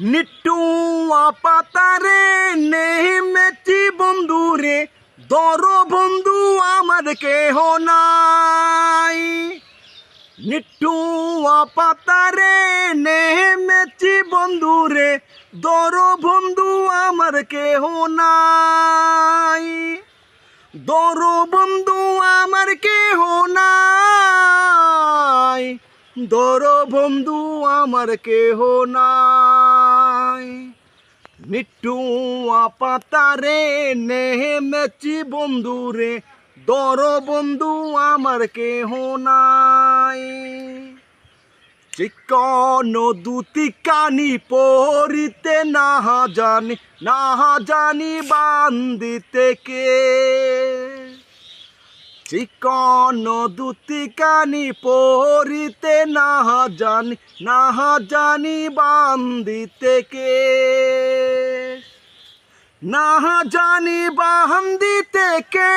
নিট্টু পাতারে নেমেছি বন্ধুরে, দর বন্ধু আমার কেহ নাই। নিট্টু পাতারে নেমেছি বন্ধুরে, দর বন্ধু আমার কেহ নাই। দর বন্ধু আমার কেহ নাই। দর বন্ধু আমার কেহ নাই। নিট্টু পাতারে নেমেছি বন্ধুরে, দর বন্ধু আমার কেহ নাই। চিকন দুতি কানি পরিতে না জানি না জানি বান্দিতে কে। চিকন দুতি কানি পরিতে না জানি না জানি বান্দিতে কে। না জানি বাহাম দিতে কে,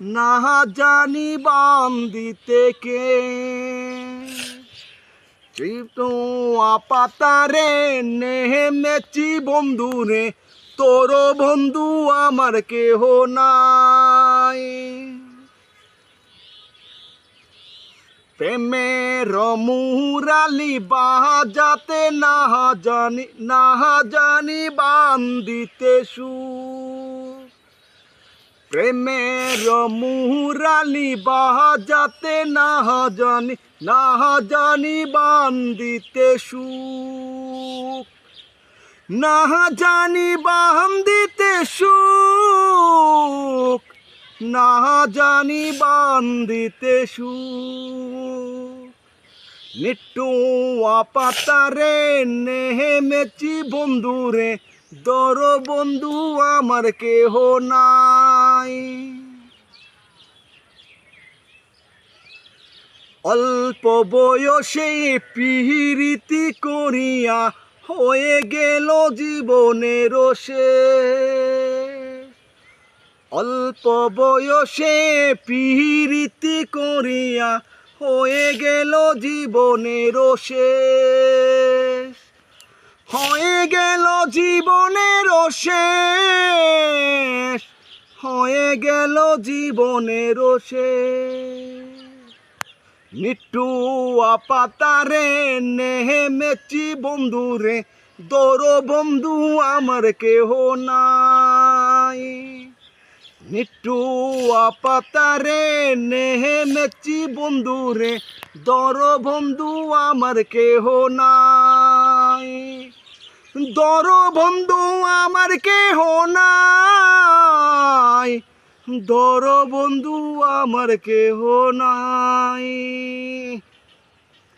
না জানি বাম দিতে কে। আপাতারে, নেহে মেচি বন্ধু বন্ধুরে, তোর বন্ধু আমার কেহ নাই। প্রেমের মুরালি বাজাতে না জানি না জানি বান্দিতে সুর। প্রেমের মুরালি বাজাতে না জানি না জানি বান্দিতে সুখ না জানি বান্দিতে সুখ না জানি বান্দিতে সুখ নিট্টু পাতারে নেমেছি বন্ধুরে, দর বন্ধু আমার কেহ নাই। অল্প বয়সে পিহিরিতি করিয়া হয়ে গেল জীবনের শেষ। অল্প বয়সে পিহিরিতি করিয়া হয়ে গেল জীবনের শেষ। হয়ে গেল জীবনের শেষ। হয়ে গেল জীবনের শেষ। নিট্টু পাতারে নেমেছি বন্ধুরে, দর বন্ধু আমার কেহ নাই। নিট্টু পাতারে নেমেছি বন্ধুরে দর বন্ধু আমার কেহ নাই। দর বন্ধু আমার কেহ নাই। দর বন্ধু আমার কেহ নাই।